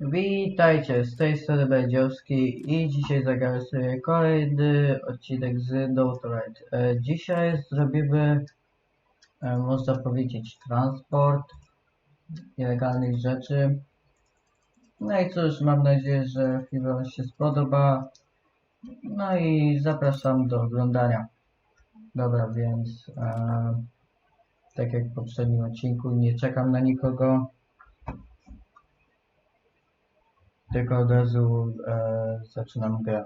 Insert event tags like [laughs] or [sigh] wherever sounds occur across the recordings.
Witajcie, z tej strony Będziowski i dzisiaj zagramy sobie kolejny odcinek z Ride. E, Dzisiaj zrobimy, e, można powiedzieć, transport nielegalnych rzeczy. No i cóż, mam nadzieję, że film Wam się spodoba. No i zapraszam do oglądania. Dobra, więc e, tak jak w poprzednim odcinku, nie czekam na nikogo. Tylko od razu e, zaczynam grę.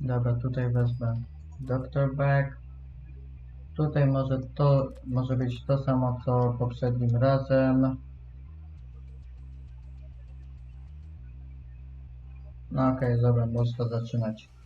Dobra, tutaj wezmę Dr. Bag. Tutaj może to może być to samo co poprzednim razem. No okej, dobra, można zaczynać.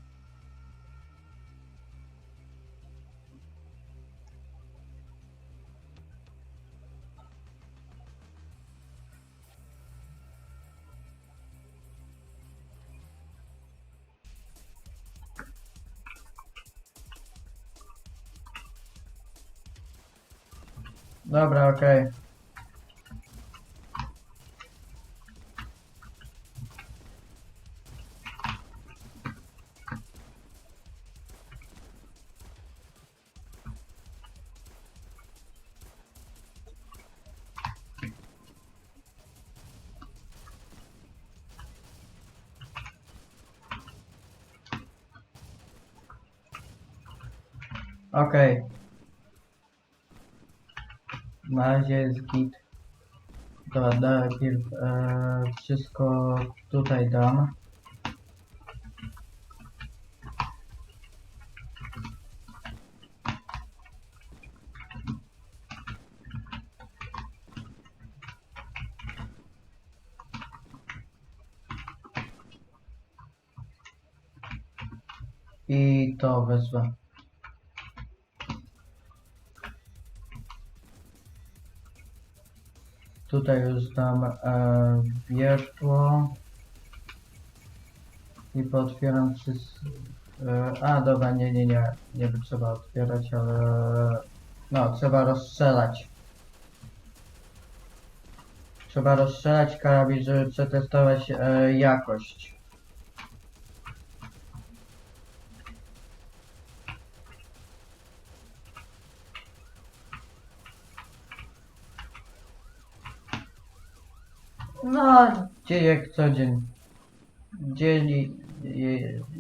Dobra, okej. Okej. Na razie jest git. Dobra, najpierw e, wszystko tutaj dam. I to wezmę. Tutaj już dam e, wiertło i pootwieram wszystko. E, a dobra, nie, nie, nie, nie by trzeba otwierać, ale no, trzeba rozstrzelać. Trzeba rozstrzelać karabin, żeby przetestować e, jakość. No, dzień jak co dzień. Dzień,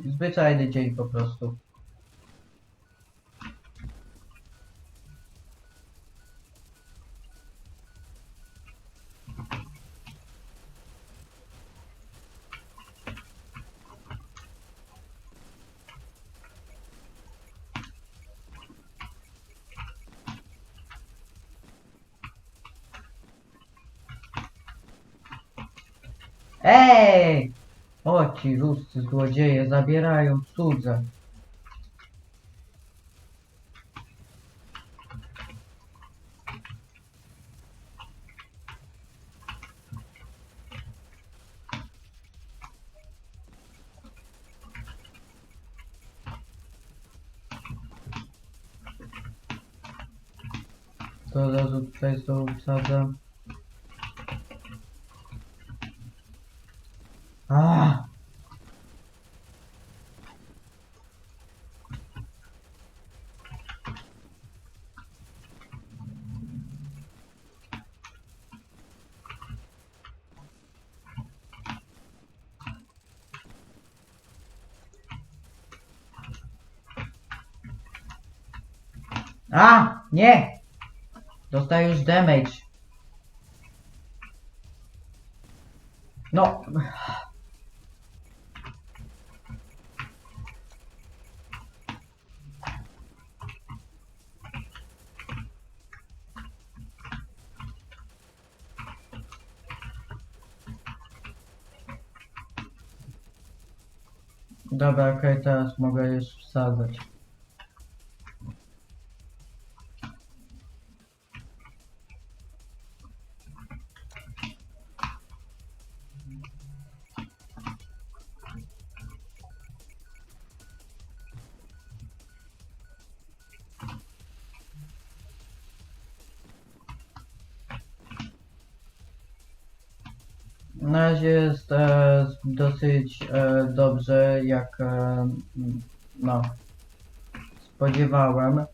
zwyczajny dzień po prostu. Ej! O ci ruscy złodzieje zabierają cudze. To od razu tutaj znowu wsadzę. A! A! Nie! Dostajesz damage. No. Dobra, okej, teraz mogę już wsadzać. Na razie jest e, dosyć e, dobrze, jak e, no spodziewałem,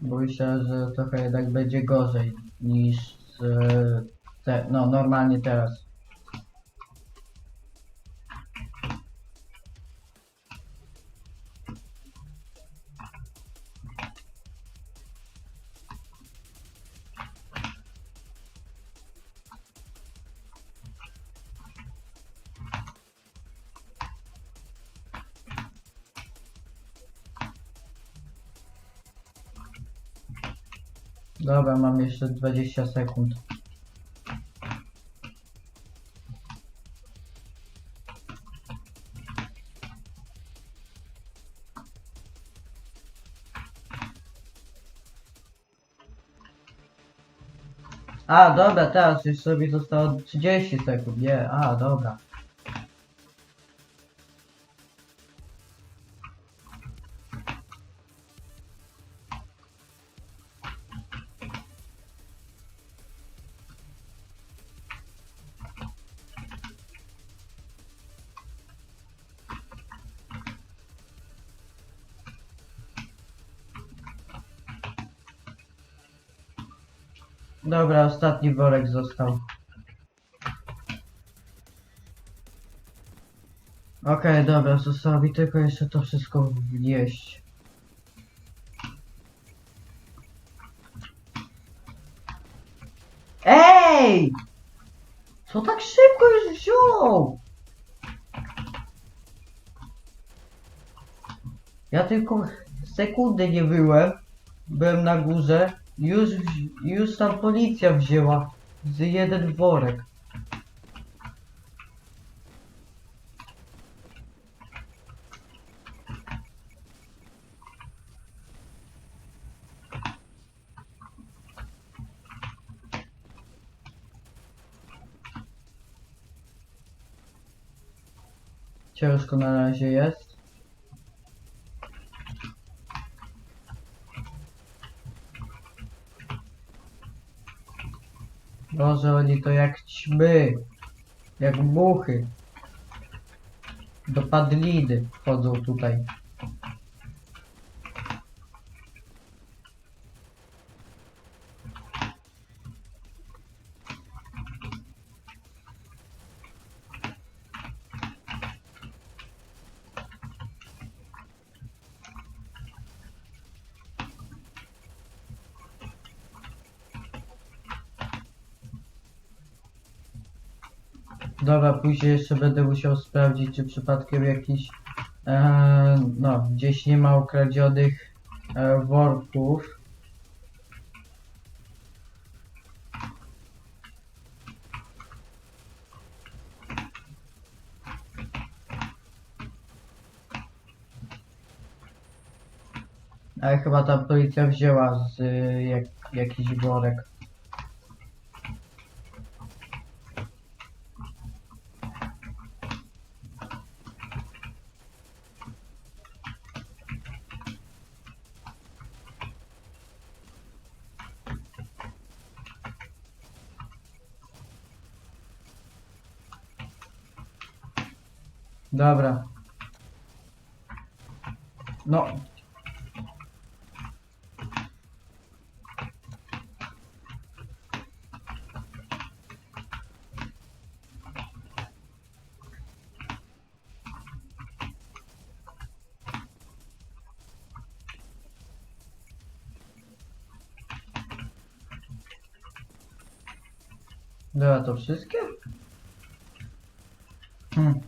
bo myślałem, że trochę jednak będzie gorzej niż e, te, no normalnie teraz. Dobra, mam jeszcze 20 sekund. A, dobra, teraz już sobie zostało 30 sekund, nie, a, dobra. Dobra, ostatni worek został. Okej, dobra, zostało mi tylko jeszcze to wszystko wnieść. Ej! Co tak szybko już wziął? Ja tylko sekundy nie byłem. Byłem na górze. Już, już tam policja wzięła z jeden worek. Ciężko na razie jest. Boże, oni to jak ćmy, jak muchy. Do padliny wchodzą tutaj. Dobra, później jeszcze będę musiał sprawdzić, czy przypadkiem jakiś, e, no, gdzieś nie ma ukradzionych e, worków. Ale chyba ta policja wzięła z y, jak, jakiś worek. Dobra. No. Dobra, to wszystkie? Hmm.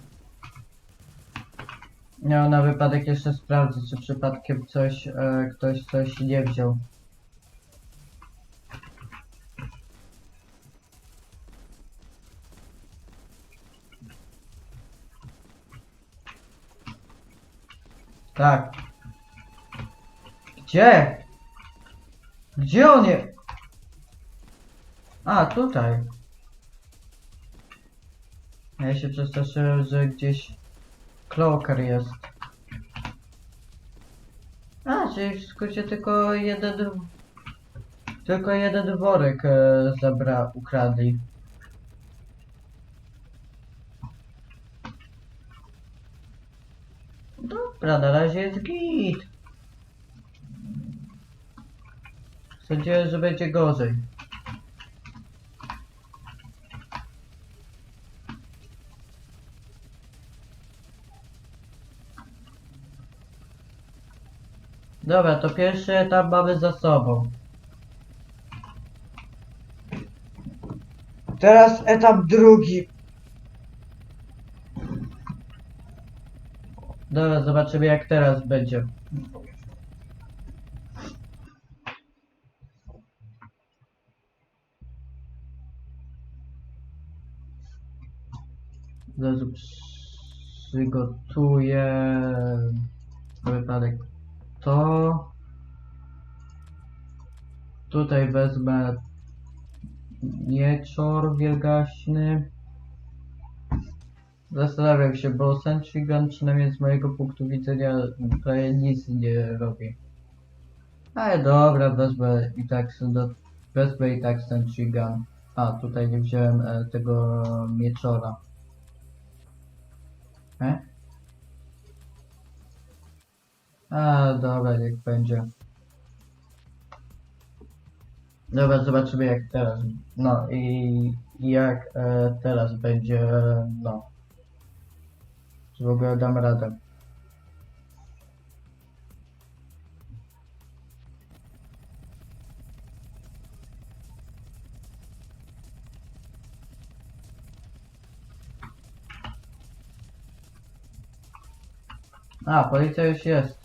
Ja na wypadek jeszcze sprawdzę, czy przypadkiem coś, e, ktoś coś nie wziął. Tak. Gdzie? Gdzie on jest? A, tutaj. Ja się przestraszyłem, że gdzieś Cloaker jest. A, czyli w skrócie tylko jeden... Tylko jeden worek e, zabra... ukradli. Dobra, na razie jest git. Sądziłem, że będzie gorzej. Dobra, to pierwszy etap mamy za sobą. Teraz etap drugi. Dobra, zobaczymy jak teraz będzie. Zaraz przygotuję na wypadek to. Tutaj wezmę mieczor wielgaśny. Zastanawiam się, bo Gun przynajmniej z mojego punktu widzenia prawie nic nie robi. Ale dobra, wezmę i tak wezmę i tak Sentry Gun. A, tutaj nie wziąłem e, tego mieczora. E? A, dobra, niech będzie. Dobra, zobaczymy jak teraz. No i jak e, teraz będzie, no. Czy w ogóle dam radę. A, policja już jest.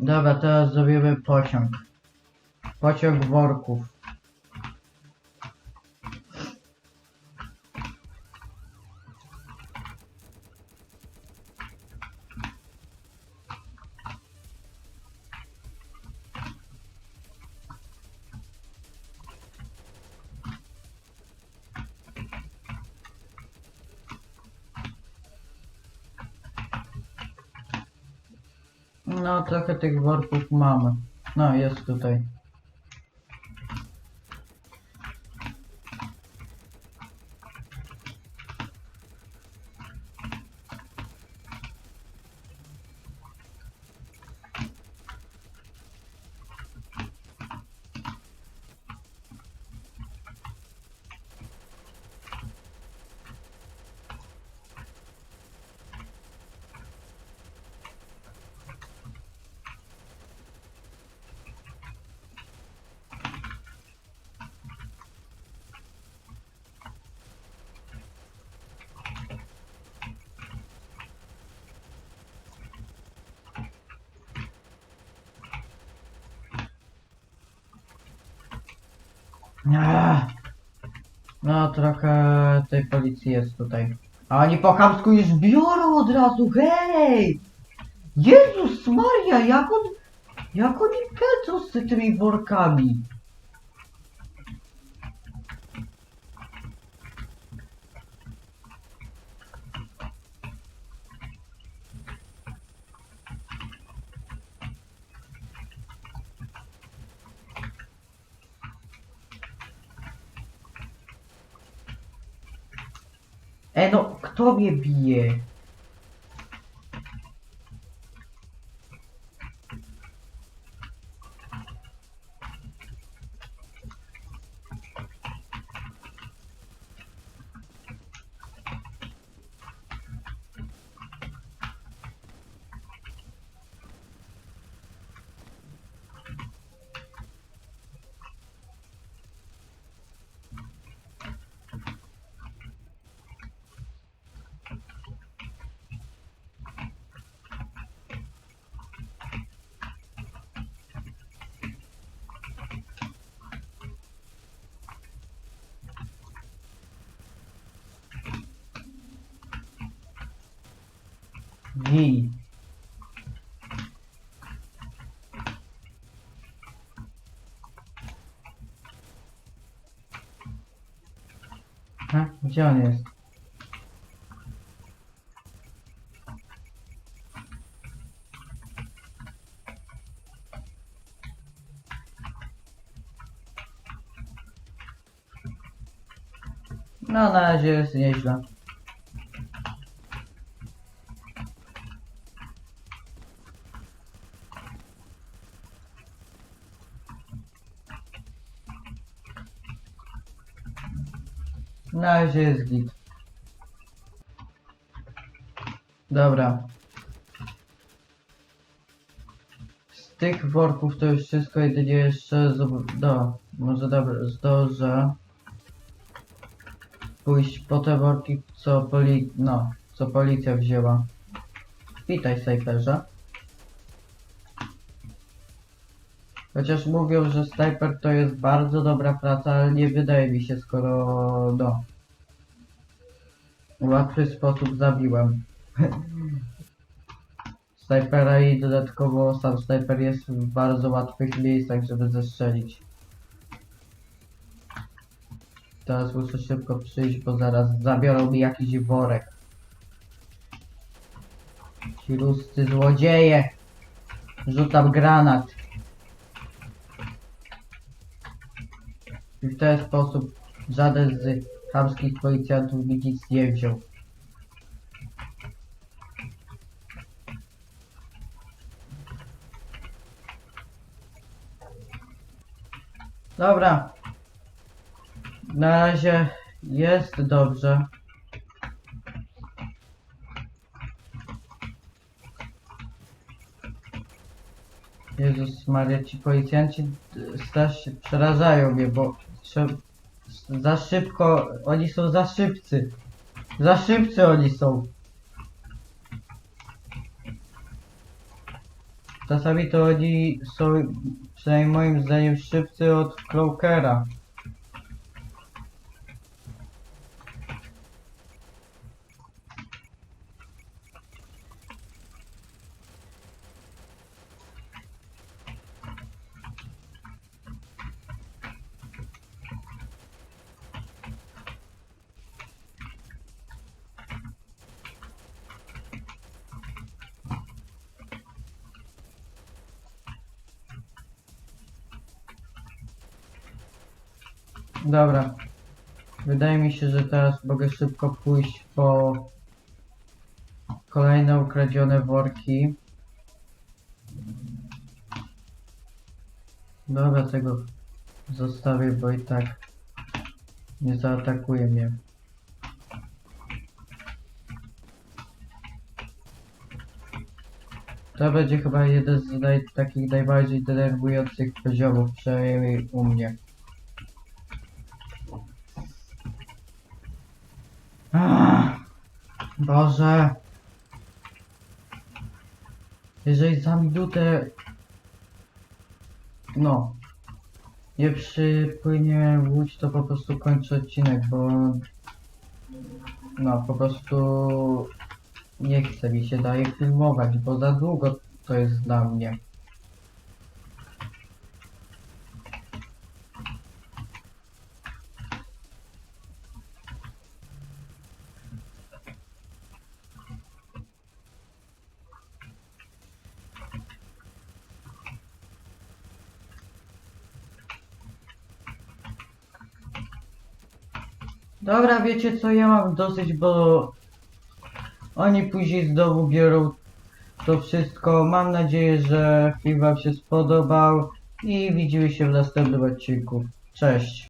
Dobra, teraz zrobimy pociąg. Pociąg worków. No, trochę tych worków mamy. No, jest tutaj. No, trochę tej policji jest tutaj. A oni po chamsku już biorą od razu, hej! Jezus Maria, jak on... Jak oni pędzą z tymi workami? E no, kto mnie bije? Gij. A, gdzie on jest? No, na razie jest nieźle. Na razie jest git. Dobra. Z tych worków to już wszystko, jedynie jeszcze do, może dobra, zdążę pójść po te worki, co poli, no, co policja wzięła. Witaj, snajperze. Chociaż mówią, że snajper to jest bardzo dobra praca, ale nie wydaje mi się, skoro no. Łatwy sposób zabiłem. [laughs] Snajpera i dodatkowo sam snajper jest w bardzo łatwych miejscach, żeby zestrzelić. Teraz muszę szybko przyjść, bo zaraz zabiorą mi jakiś worek. Ci ruscy złodzieje! Rzucam granat. I w ten sposób żaden z chamskich policjantów nic nie wziął. Dobra. Na razie jest dobrze. Jezus Maria, ci policjanci strasznie przerażają mnie, bo trze- za szybko, oni są za szybcy. Za szybcy oni są. Czasami to oni są, przynajmniej moim zdaniem, szybcy od Cloakera. Dobra. Wydaje mi się, że teraz mogę szybko pójść po kolejne ukradzione worki. Dobra, tego zostawię, bo i tak nie zaatakuje mnie. To będzie chyba jeden z naj, takich najbardziej denerwujących poziomów, przynajmniej u mnie. Boże. Jeżeli za minutę... No. Nie przypłynie łódź, to po prostu kończę odcinek, bo... No, po prostu... Nie chce mi się daje filmować, bo za długo to jest dla mnie. Dobra, wiecie co, ja mam dosyć, bo oni później znowu biorą to wszystko. Mam nadzieję, że film wam się spodobał i widzimy się w następnym odcinku. Cześć.